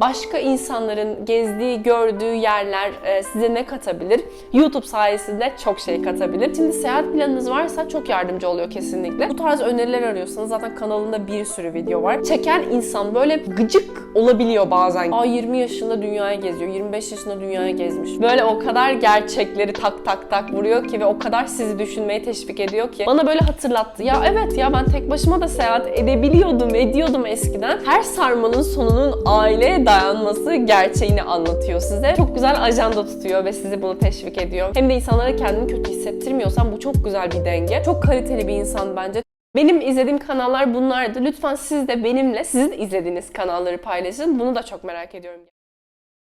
Başka insanların gezdiği, gördüğü yerler e, size ne katabilir? YouTube sayesinde çok şey katabilir. Şimdi seyahat planınız varsa çok yardımcı oluyor kesinlikle. Bu tarz öneriler arıyorsanız zaten kanalında bir sürü video var. Çeken insan böyle gıcık olabiliyor bazen. Aa 20 yaşında dünyaya geziyor, 25 yaşında dünyaya gezmiş. Böyle o kadar gerçekleri tak tak tak vuruyor ki ve o kadar sizi düşünmeye teşvik ediyor ki. Bana böyle hatırlattı. Ya evet ya ben tek başıma da seyahat edebiliyordum, ediyordum eskiden. Her sarmanın sonunun aileye dayanması gerçeğini anlatıyor size. Çok güzel ajanda tutuyor ve sizi bunu teşvik ediyor. Hem de insanlara kendini kötü hissettirmiyorsan bu çok güzel bir denge. Çok kaliteli bir insan bence. Benim izlediğim kanallar bunlardı. Lütfen siz de benimle sizin izlediğiniz kanalları paylaşın. Bunu da çok merak ediyorum.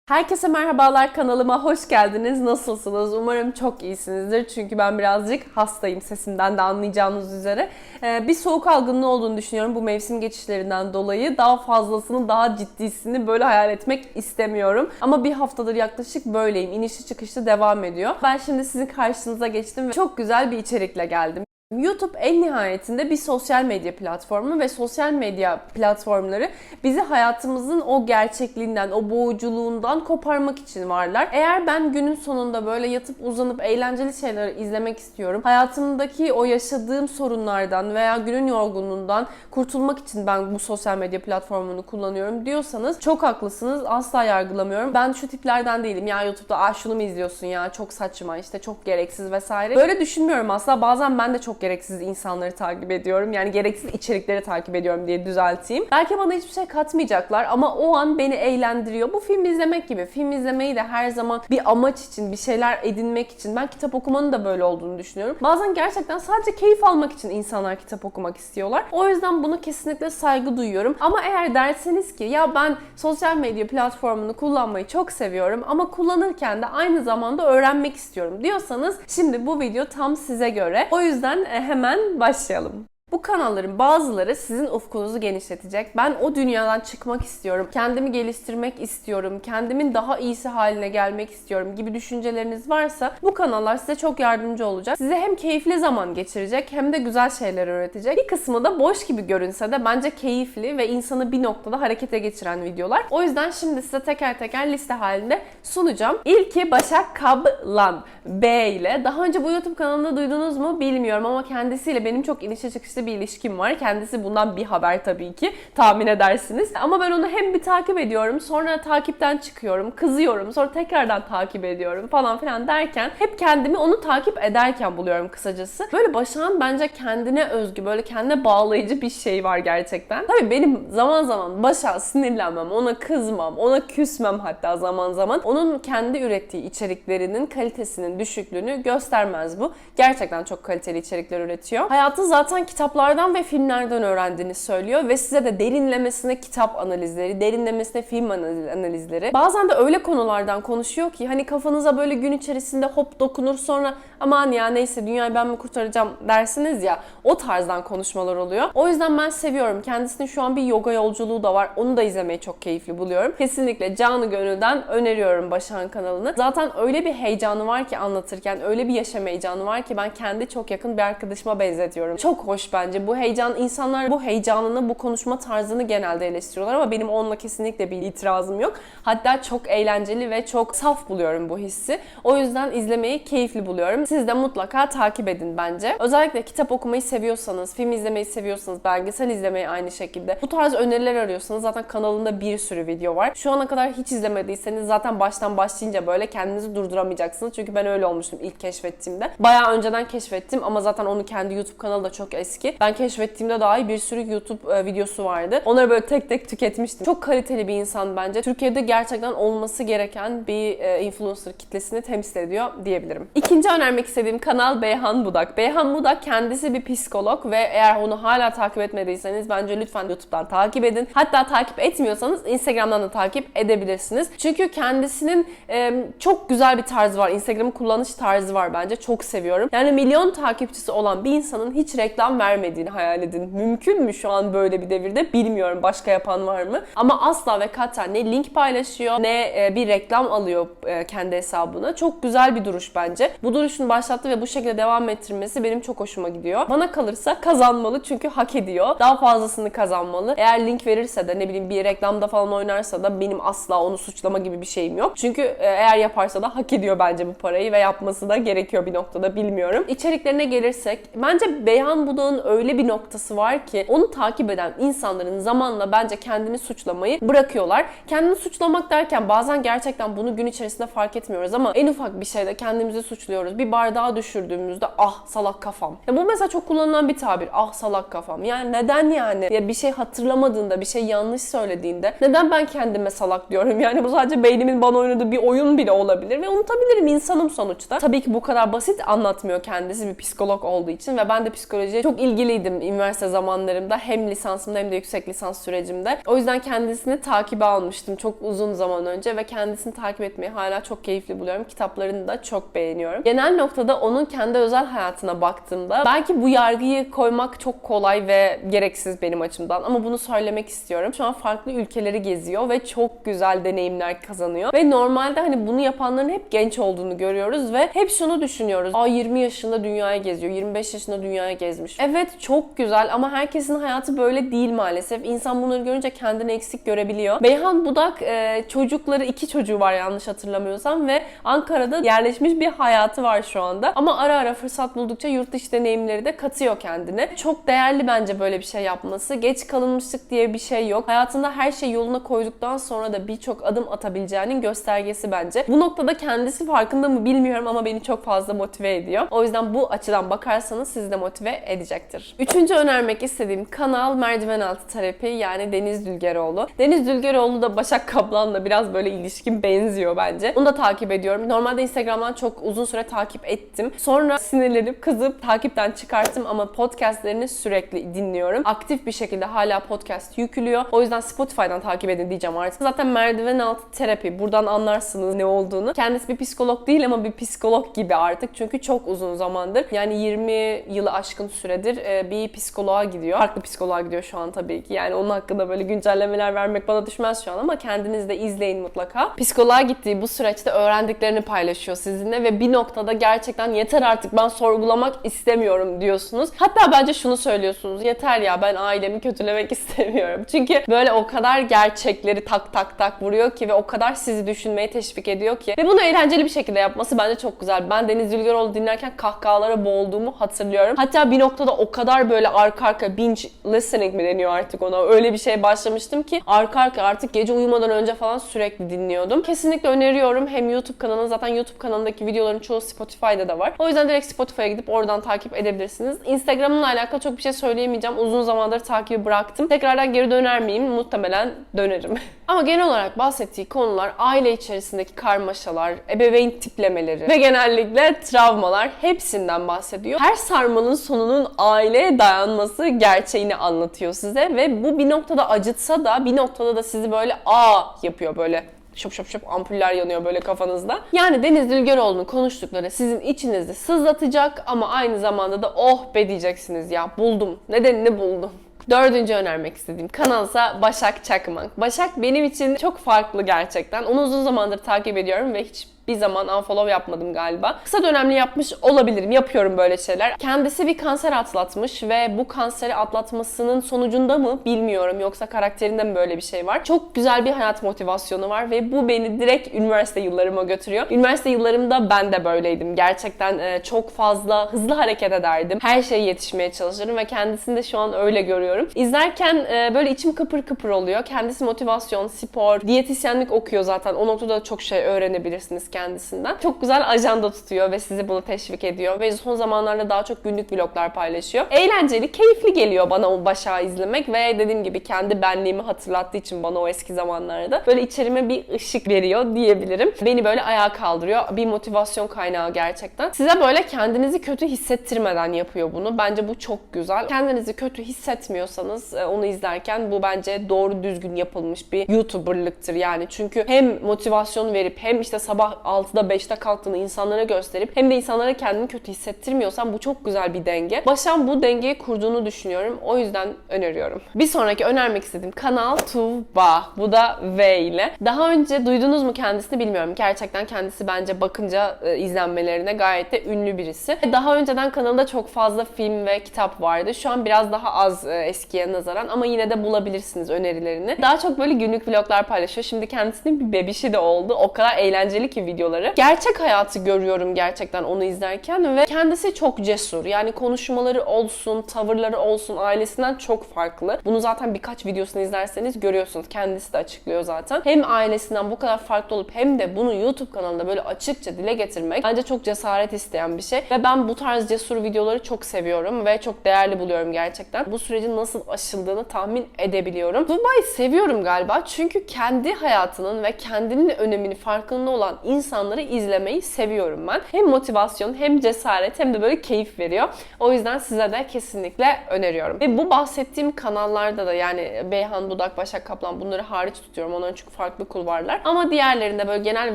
Herkese merhabalar kanalıma hoş geldiniz. Nasılsınız? Umarım çok iyisinizdir. Çünkü ben birazcık hastayım sesimden de anlayacağınız üzere. Ee, bir soğuk algınlığı olduğunu düşünüyorum bu mevsim geçişlerinden dolayı. Daha fazlasını, daha ciddisini böyle hayal etmek istemiyorum. Ama bir haftadır yaklaşık böyleyim. İnişli çıkışlı devam ediyor. Ben şimdi sizin karşınıza geçtim ve çok güzel bir içerikle geldim. YouTube en nihayetinde bir sosyal medya platformu ve sosyal medya platformları bizi hayatımızın o gerçekliğinden, o boğuculuğundan koparmak için varlar. Eğer ben günün sonunda böyle yatıp uzanıp eğlenceli şeyleri izlemek istiyorum, hayatımdaki o yaşadığım sorunlardan veya günün yorgunluğundan kurtulmak için ben bu sosyal medya platformunu kullanıyorum diyorsanız çok haklısınız. Asla yargılamıyorum. Ben şu tiplerden değilim. Ya YouTube'da Aa, şunu mu izliyorsun ya çok saçma işte çok gereksiz vesaire. Böyle düşünmüyorum asla. Bazen ben de çok gereksiz insanları takip ediyorum. Yani gereksiz içerikleri takip ediyorum diye düzelteyim. Belki bana hiçbir şey katmayacaklar ama o an beni eğlendiriyor. Bu film izlemek gibi. Film izlemeyi de her zaman bir amaç için, bir şeyler edinmek için. Ben kitap okumanın da böyle olduğunu düşünüyorum. Bazen gerçekten sadece keyif almak için insanlar kitap okumak istiyorlar. O yüzden buna kesinlikle saygı duyuyorum. Ama eğer derseniz ki ya ben sosyal medya platformunu kullanmayı çok seviyorum ama kullanırken de aynı zamanda öğrenmek istiyorum diyorsanız şimdi bu video tam size göre. O yüzden hemen başlayalım. Bu kanalların bazıları sizin ufkunuzu genişletecek. Ben o dünyadan çıkmak istiyorum. Kendimi geliştirmek istiyorum. Kendimin daha iyisi haline gelmek istiyorum gibi düşünceleriniz varsa bu kanallar size çok yardımcı olacak. Size hem keyifli zaman geçirecek hem de güzel şeyler öğretecek. Bir kısmı da boş gibi görünse de bence keyifli ve insanı bir noktada harekete geçiren videolar. O yüzden şimdi size teker teker liste halinde sunacağım. İlki Başak Kablan B ile. Daha önce bu YouTube kanalında duydunuz mu bilmiyorum ama kendisiyle benim çok inişe çıkışlı bir ilişkim var. Kendisi bundan bir haber tabii ki tahmin edersiniz. Ama ben onu hem bir takip ediyorum sonra takipten çıkıyorum, kızıyorum, sonra tekrardan takip ediyorum falan filan derken hep kendimi onu takip ederken buluyorum kısacası. Böyle Başak'ın bence kendine özgü, böyle kendine bağlayıcı bir şey var gerçekten. Tabii benim zaman zaman Başak'a sinirlenmem, ona kızmam, ona küsmem hatta zaman zaman. Onun kendi ürettiği içeriklerinin kalitesinin düşüklüğünü göstermez bu. Gerçekten çok kaliteli içerikler üretiyor. Hayatı zaten kitaplardan ve filmlerden öğrendiğini söylüyor ve size de derinlemesine kitap analizleri, derinlemesine film analiz- analizleri. Bazen de öyle konulardan konuşuyor ki hani kafanıza böyle gün içerisinde hop dokunur sonra aman ya neyse dünyayı ben mi kurtaracağım dersiniz ya o tarzdan konuşmalar oluyor. O yüzden ben seviyorum. Kendisinin şu an bir yoga yolculuğu da var. Onu da izlemeyi çok keyifli buluyorum. Kesinlikle canı gönülden öneriyorum Başak'ın kanalını. Zaten öyle bir heyecanı var ki anlatırken, öyle bir yaşam heyecanı var ki ben kendi çok yakın bir arkadaşıma benzetiyorum. Çok hoş bence bu heyecan. insanlar bu heyecanını, bu konuşma tarzını genelde eleştiriyorlar ama benim onunla kesinlikle bir itirazım yok. Hatta çok eğlenceli ve çok saf buluyorum bu hissi. O yüzden izlemeyi keyifli buluyorum. Siz de mutlaka takip edin bence. Özellikle kitap okumayı seviyorsanız, film izlemeyi seviyorsanız, belgesel izlemeyi aynı şekilde. Bu tarz öneriler arıyorsanız zaten kanalında bir sürü video var. Şu ana kadar hiç izlemediyseniz zaten baştan başlayınca böyle kendinizi durduramayacaksınız. Çünkü ben öyle olmuştum ilk keşfettiğimde. Bayağı önceden keşfettim ama zaten onun kendi YouTube kanalı da çok eski. Ben keşfettiğimde dahi bir sürü YouTube e, videosu vardı. Onları böyle tek tek tüketmiştim. Çok kaliteli bir insan bence. Türkiye'de gerçekten olması gereken bir e, influencer kitlesini temsil ediyor diyebilirim. İkinci önermek istediğim kanal Beyhan Budak. Beyhan Budak kendisi bir psikolog ve eğer onu hala takip etmediyseniz bence lütfen YouTube'dan takip edin. Hatta takip etmiyorsanız Instagram'dan da takip edebilirsiniz. Çünkü kendisinin e, çok güzel bir tarzı var. Instagram'ı kullanış tarzı var bence. Çok seviyorum. Yani milyon takipçisi olan bir insanın hiç reklam vermediğini hayal edin. Mümkün mü şu an böyle bir devirde bilmiyorum başka yapan var mı? Ama asla ve kata ne link paylaşıyor ne e, bir reklam alıyor e, kendi hesabına. Çok güzel bir duruş bence. Bu duruşunu başlattı ve bu şekilde devam ettirmesi benim çok hoşuma gidiyor. Bana kalırsa kazanmalı çünkü hak ediyor. Daha fazlasını kazanmalı. Eğer link verirse de ne bileyim bir reklamda falan oynarsa da benim asla onu suçlama gibi bir şeyim yok. Çünkü e, eğer yaparsa da hak ediyor bence bu parayı ve yapması da gerekiyor bir noktada bilmiyorum. İçeriklerine gelirsek bence Beyhan Budak'ın öyle bir noktası var ki onu takip eden insanların zamanla bence kendini suçlamayı bırakıyorlar. Kendini suçlamak derken bazen gerçekten bunu gün içerisinde fark etmiyoruz ama en ufak bir şeyde kendimizi suçluyoruz. Bir bardağı düşürdüğümüzde ah salak kafam. Ya bu mesela çok kullanılan bir tabir. Ah salak kafam. Yani neden yani? Ya bir şey hatırlamadığında, bir şey yanlış söylediğinde neden ben kendime salak diyorum? Yani bu sadece beynimin bana oynadığı bir oyun bile olabilir ve unutabilirim insanım sonuçta. Tabii ki bu kadar basit anlatmıyor kendisi bir psikolog olduğu için ve ben de psikolojiye çok ilgiliydim üniversite zamanlarımda. Hem lisansımda hem de yüksek lisans sürecimde. O yüzden kendisini takibe almıştım çok uzun zaman önce ve kendisini takip etmeyi hala çok keyifli buluyorum. Kitaplarını da çok beğeniyorum. Genel noktada onun kendi özel hayatına baktığımda belki bu yargıyı koymak çok kolay ve gereksiz benim açımdan ama bunu söylemek istiyorum. Şu an farklı ülkeleri geziyor ve çok güzel deneyimler kazanıyor. Ve normalde hani bunu yapanların hep genç olduğunu görüyoruz ve hep şunu düşünüyoruz. Aa 20 yaşında dünyaya geziyor, 25 yaşında dünyaya gezmiş. Evet çok güzel ama herkesin hayatı böyle değil maalesef. İnsan bunları görünce kendini eksik görebiliyor. Beyhan Budak e, çocukları, iki çocuğu var yanlış hatırlamıyorsam ve Ankara'da yerleşmiş bir hayatı var şu anda. Ama ara ara fırsat buldukça yurt dışı deneyimleri de katıyor kendine. Çok değerli bence böyle bir şey yapması. Geç kalınmışlık diye bir şey yok. Hayatında her şey yoluna koyduktan sonra da birçok adım atabileceğinin göstergesi bence. Bu noktada kendisi farkında mı bilmiyorum ama beni çok fazla motive ediyor. O yüzden bu açıdan bakarsanız sizi de motive edecektir. Üçüncü önermek istediğim kanal Merdiven Altı Terapi yani Deniz Dülgeroğlu. Deniz Dülgeroğlu da Başak Kaplan'la biraz böyle ilişkin benziyor bence. Onu da takip ediyorum. Normalde Instagram'dan çok uzun süre takip ettim. Sonra sinirlenip kızıp takipten çıkarttım ama podcastlerini sürekli dinliyorum. Aktif bir şekilde hala podcast yüklüyor. O yüzden Spotify'dan takip edin diyeceğim artık. Zaten merdiven altı terapi. Buradan anlarsınız ne olduğunu. Kendisi bir psikolog değil ama bir psikolog gibi artık. Çünkü çok uzun zamandır. Yani 20 yılı aşkın süredir bir psikoloğa gidiyor. Farklı psikoloğa gidiyor şu an tabii ki. Yani onun hakkında böyle güncellemeler vermek bana düşmez şu an ama kendiniz de izleyin mutlaka. Psikoloğa gittiği bu süreçte öğrendiklerini paylaşıyor sizinle ve bir noktada gerçekten yeter artık ben sorgulamak istemiyorum diyorsunuz. Hatta bence şunu söylüyorsunuz. Yeter ya ben ailemi kötülemek istemiyorum. Çünkü böyle o kadar gerçekleri tak tak tak vuruyor ki ve o kadar sizi düşünmeye teşvik ediyor ki. Ve bunu eğlenceli bir şekilde yapması bence çok güzel. Ben Deniz Dülgeroğlu dinlerken kahkahalara boğulduğumu hatırlıyorum. Hatta bir noktada o kadar böyle arka arka binge listening mi deniyor artık ona. Öyle bir şey başlamıştım ki arka arka artık gece uyumadan önce falan sürekli dinliyordum. Kesinlikle öneriyorum. Hem YouTube kanalı zaten YouTube kanalındaki videoların çoğu Spotify'da da var. O yüzden direkt Spotify'a gidip oradan takip edebilirsiniz. Instagram'la alakalı çok bir şey söyleyemeyeceğim. Uzun zamandır takibi bıraktım. Tekrardan geri döner miyim? Muhtemelen dönerim. Ama genel olarak bahsettiği konular aile içerisindeki karmaşalar, ebeveyn tiplemeleri ve genellikle travmalar hepsinden bahsediyor. Her sarmalın sonunun aileye dayanması gerçeğini anlatıyor size ve bu bir noktada acıtsa da bir noktada da sizi böyle aa yapıyor böyle şop şop şop ampuller yanıyor böyle kafanızda. Yani Deniz Dülgeroğlu'nun konuştukları sizin içinizde sızlatacak ama aynı zamanda da oh be diyeceksiniz ya buldum. Nedenini buldum. Dördüncü önermek istediğim kanalsa Başak Çakmak. Başak benim için çok farklı gerçekten. Onu uzun zamandır takip ediyorum ve hiç bir zaman unfollow yapmadım galiba. Kısa dönemli yapmış olabilirim. Yapıyorum böyle şeyler. Kendisi bir kanser atlatmış ve bu kanseri atlatmasının sonucunda mı bilmiyorum. Yoksa karakterinde mi böyle bir şey var? Çok güzel bir hayat motivasyonu var ve bu beni direkt üniversite yıllarıma götürüyor. Üniversite yıllarımda ben de böyleydim. Gerçekten e, çok fazla hızlı hareket ederdim. Her şeye yetişmeye çalışırım ve kendisini de şu an öyle görüyorum. İzlerken e, böyle içim kıpır kıpır oluyor. Kendisi motivasyon, spor, diyetisyenlik okuyor zaten. O noktada da çok şey öğrenebilirsiniz kendisinden. Çok güzel ajanda tutuyor ve sizi bunu teşvik ediyor ve son zamanlarda daha çok günlük vloglar paylaşıyor. Eğlenceli, keyifli geliyor bana o Başak'ı izlemek ve dediğim gibi kendi benliğimi hatırlattığı için bana o eski zamanlarda böyle içerime bir ışık veriyor diyebilirim. Beni böyle ayağa kaldırıyor. Bir motivasyon kaynağı gerçekten. Size böyle kendinizi kötü hissettirmeden yapıyor bunu. Bence bu çok güzel. Kendinizi kötü hissetmiyorsanız e, onu izlerken bu bence doğru düzgün yapılmış bir YouTuber'lıktır yani. Çünkü hem motivasyon verip hem işte sabah 6'da 5'te kalktığını insanlara gösterip hem de insanlara kendini kötü hissettirmiyorsan bu çok güzel bir denge. Başan bu dengeyi kurduğunu düşünüyorum. O yüzden öneriyorum. Bir sonraki önermek istediğim kanal Tuğba. Bu da V ile. Daha önce duydunuz mu kendisini bilmiyorum. Gerçekten kendisi bence bakınca e, izlenmelerine gayet de ünlü birisi. Daha önceden kanalda çok fazla film ve kitap vardı. Şu an biraz daha az e, eskiye nazaran ama yine de bulabilirsiniz önerilerini. Daha çok böyle günlük vloglar paylaşıyor. Şimdi kendisinin bir bebişi de oldu. O kadar eğlenceli ki videoları. Gerçek hayatı görüyorum gerçekten onu izlerken ve kendisi çok cesur. Yani konuşmaları olsun, tavırları olsun ailesinden çok farklı. Bunu zaten birkaç videosunu izlerseniz görüyorsunuz. Kendisi de açıklıyor zaten. Hem ailesinden bu kadar farklı olup hem de bunu YouTube kanalında böyle açıkça dile getirmek bence çok cesaret isteyen bir şey. Ve ben bu tarz cesur videoları çok seviyorum ve çok değerli buluyorum gerçekten. Bu sürecin nasıl aşıldığını tahmin edebiliyorum. Dubai'yi seviyorum galiba çünkü kendi hayatının ve kendinin önemini farkında olan insanları izlemeyi seviyorum ben. Hem motivasyon hem cesaret hem de böyle keyif veriyor. O yüzden size de kesinlikle öneriyorum. Ve bu bahsettiğim kanallarda da yani Beyhan, Budak, Başak Kaplan bunları hariç tutuyorum. Onların çünkü farklı kulvarlar. Ama diğerlerinde böyle genel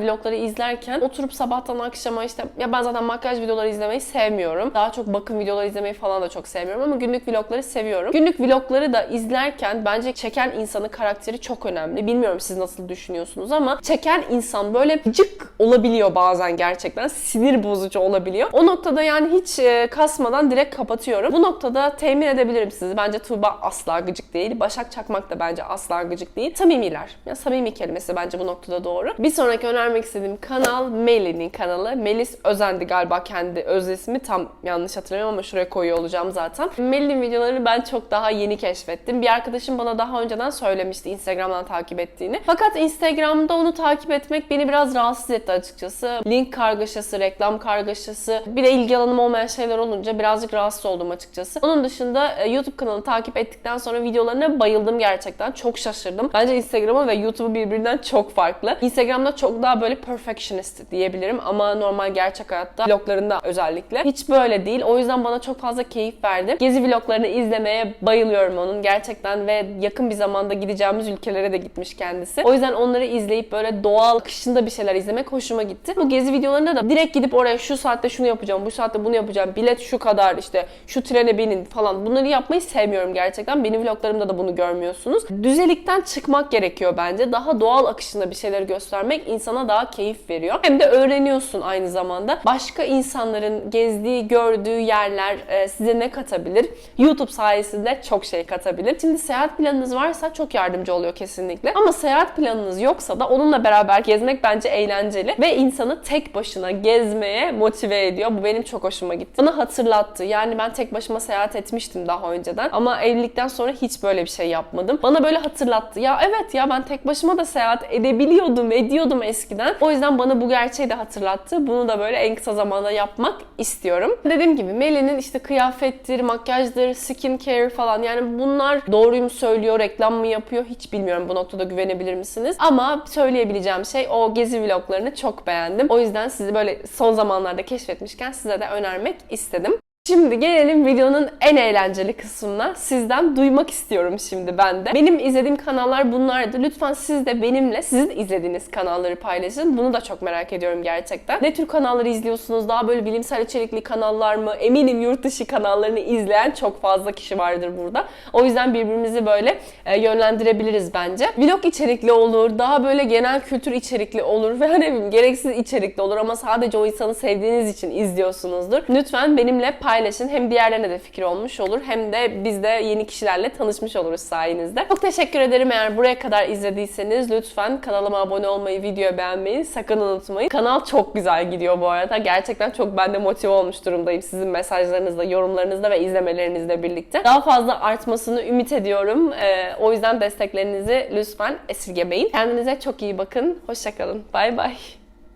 vlogları izlerken oturup sabahtan akşama işte ya ben zaten makyaj videoları izlemeyi sevmiyorum. Daha çok bakım videoları izlemeyi falan da çok sevmiyorum ama günlük vlogları seviyorum. Günlük vlogları da izlerken bence çeken insanın karakteri çok önemli. Bilmiyorum siz nasıl düşünüyorsunuz ama çeken insan böyle cık olabiliyor bazen gerçekten. Sinir bozucu olabiliyor. O noktada yani hiç e, kasmadan direkt kapatıyorum. Bu noktada temin edebilirim sizi. Bence Tuğba asla gıcık değil. Başak Çakmak da bence asla gıcık değil. Samimiler. Ya samimi kelimesi bence bu noktada doğru. Bir sonraki önermek istediğim kanal Melih'in kanalı. Melis Özendi galiba kendi öz ismi. Tam yanlış hatırlamıyorum ama şuraya koyuyor olacağım zaten. Melih'in videolarını ben çok daha yeni keşfettim. Bir arkadaşım bana daha önceden söylemişti Instagram'dan takip ettiğini. Fakat Instagram'da onu takip etmek beni biraz rahatsız etti açıkçası. Link kargaşası, reklam kargaşası, bir de ilgi alanım olmayan şeyler olunca birazcık rahatsız oldum açıkçası. Onun dışında e, YouTube kanalını takip ettikten sonra videolarına bayıldım gerçekten. Çok şaşırdım. Bence Instagram'ı ve YouTube'u birbirinden çok farklı. Instagram'da çok daha böyle perfectionist diyebilirim ama normal gerçek hayatta vloglarında özellikle hiç böyle değil. O yüzden bana çok fazla keyif verdi. Gezi vloglarını izlemeye bayılıyorum onun gerçekten ve yakın bir zamanda gideceğimiz ülkelere de gitmiş kendisi. O yüzden onları izleyip böyle doğal akışında bir şeyler izlemek hoşuma gitti. Bu gezi videolarında da direkt gidip oraya şu saatte şunu yapacağım, bu saatte bunu yapacağım, bilet şu kadar işte şu trene binin falan bunları yapmayı sevmiyorum gerçekten. Benim vloglarımda da bunu görmüyorsunuz. Düzelikten çıkmak gerekiyor bence. Daha doğal akışında bir şeyler göstermek insana daha keyif veriyor. Hem de öğreniyorsun aynı zamanda. Başka insanların gezdiği, gördüğü yerler e, size ne katabilir? YouTube sayesinde çok şey katabilir. Şimdi seyahat planınız varsa çok yardımcı oluyor kesinlikle. Ama seyahat planınız yoksa da onunla beraber gezmek bence eğlenceli ve insanı tek başına gezmeye motive ediyor. Bu benim çok hoşuma gitti. Bana hatırlattı. Yani ben tek başıma seyahat etmiştim daha önceden ama evlilikten sonra hiç böyle bir şey yapmadım. Bana böyle hatırlattı. Ya evet ya ben tek başıma da seyahat edebiliyordum, ediyordum eskiden. O yüzden bana bu gerçeği de hatırlattı. Bunu da böyle en kısa zamanda yapmak istiyorum. Dediğim gibi Melih'in işte kıyafettir, makyajdır, skin care falan yani bunlar doğruyu mu söylüyor, reklam mı yapıyor hiç bilmiyorum bu noktada güvenebilir misiniz? Ama söyleyebileceğim şey o gezi vloglarını çok beğendim. O yüzden sizi böyle son zamanlarda keşfetmişken size de önermek istedim. Şimdi gelelim videonun en eğlenceli kısmına. Sizden duymak istiyorum şimdi ben de. Benim izlediğim kanallar bunlardı. Lütfen siz de benimle sizin izlediğiniz kanalları paylaşın. Bunu da çok merak ediyorum gerçekten. Ne tür kanalları izliyorsunuz? Daha böyle bilimsel içerikli kanallar mı? Eminim yurt dışı kanallarını izleyen çok fazla kişi vardır burada. O yüzden birbirimizi böyle e, yönlendirebiliriz bence. Vlog içerikli olur, daha böyle genel kültür içerikli olur ve hani gereksiz içerikli olur ama sadece o insanı sevdiğiniz için izliyorsunuzdur. Lütfen benimle paylaşın. Hem diğerlerine de fikir olmuş olur hem de biz de yeni kişilerle tanışmış oluruz sayenizde. Çok teşekkür ederim eğer buraya kadar izlediyseniz lütfen kanalıma abone olmayı, videoyu beğenmeyi sakın unutmayın. Kanal çok güzel gidiyor bu arada. Gerçekten çok ben de motive olmuş durumdayım sizin mesajlarınızla, yorumlarınızla ve izlemelerinizle birlikte. Daha fazla artmasını ümit ediyorum. Ee, o yüzden desteklerinizi lütfen esirgemeyin. Kendinize çok iyi bakın. Hoşçakalın. Bay bay.